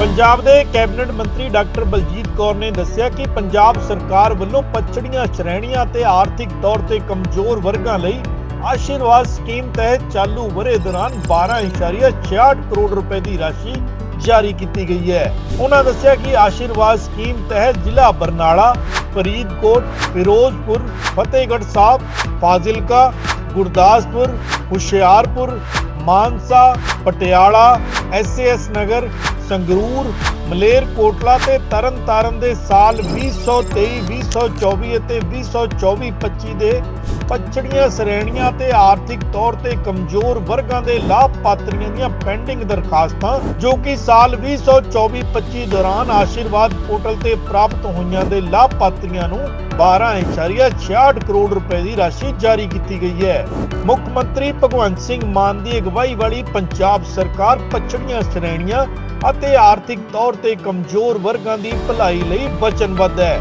ਪੰਜਾਬ ਦੇ ਕੈਬਨਿਟ ਮੰਤਰੀ ਡਾਕਟਰ ਬਲਜੀਤ ਕੌਰ ਨੇ ਦੱਸਿਆ ਕਿ ਪੰਜਾਬ ਸਰਕਾਰ ਵੱਲੋਂ ਪਛੜੀਆਂ, ਸ਼੍ਰੇਣੀਆਂ ਤੇ ਆਰਥਿਕ ਤੌਰ ਤੇ ਕਮਜ਼ੋਰ ਵਰਗਾਂ ਲਈ ਆਸ਼ੀਰਵਾਦ ਸਕੀਮ ਤਹਿਤ ਚਾਲੂ ਵਰੇ ਦੌਰਾਨ 12.66 ਕਰੋੜ ਰੁਪਏ ਦੀ ਰਾਸ਼ੀ ਜਾਰੀ ਕੀਤੀ ਗਈ ਹੈ। ਉਹਨਾਂ ਦੱਸਿਆ ਕਿ ਆਸ਼ੀਰਵਾਦ ਸਕੀਮ ਤਹਿਤ ਜ਼ਿਲ੍ਹਾ ਬਰਨਾਲਾ, ਫਰੀਦਕੋਟ, ਫਿਰੋਜ਼ਪੁਰ, ਫਤਿਹਗੜ੍ਹ ਸਾਹਿਬ, ਫਾਜ਼ਿਲਕਾ, ਗੁਰਦਾਸਪੁਰ, ਹੁਸ਼ਿਆਰਪੁਰ, ਮਾਨਸਾ, ਪਟਿਆਲਾ ਐਸਐਸ ਨਗਰ ਸੰਗਰੂਰ ਮਲੇਰਕੋਟਲਾ ਤੇ ਤਰਨਤਾਰਨ ਦੇ ਸਾਲ 2023 2024 ਅਤੇ 2024-25 ਦੇ ਪਛੜੀਆਂ ਸ਼੍ਰੇਣੀਆਂ ਤੇ ਆਰਥਿਕ ਤੌਰ ਤੇ ਕਮਜ਼ੋਰ ਵਰਗਾਂ ਦੇ ਲਾਭਪਾਤਰੀਆਂ ਦੀਆਂ ਪੈਂਡਿੰਗ ਦਰਖਾਸਤਾਂ, ਜੋ ਕਿ ਸਾਲ 2024-25 ਦੌਰਾਨ ਆਸ਼ੀਰਵਾਦ ਪੋਰਟਲ ਤੇ ਪ੍ਰਾਪਤ ਹੋਈਆਂ ਦੇ ਲਾਭਪਾਤਰੀਆਂ ਨੂੰ 12.66 ਕਰੋੜ ਰੁਪਏ ਦੀ ਰਾਸ਼ੀ ਜਾਰੀ ਕੀਤੀ ਗਈ ਹੈ। ਮੁੱਖ ਮੰਤਰੀ ਭਗਵੰਤ ਸਿੰਘ ਮਾਨ ਦੀ ਅਗਵਾਈ ਵਾਲੀ ਪੰਜਾਬ ਸਰਕਾਰ ਪਛੜੀਆਂ ਸ਼੍ਰੇਣੀਆਂ ਅਤੇ ਆਰਥਿਕ ਤੌਰ ਤੇ ਕਮਜ਼ੋਰ ਵਰਗਾਂ ਦੀ ਭਲਾਈ ਲਈ ਵਚਨਬੱਧ ਹੈ।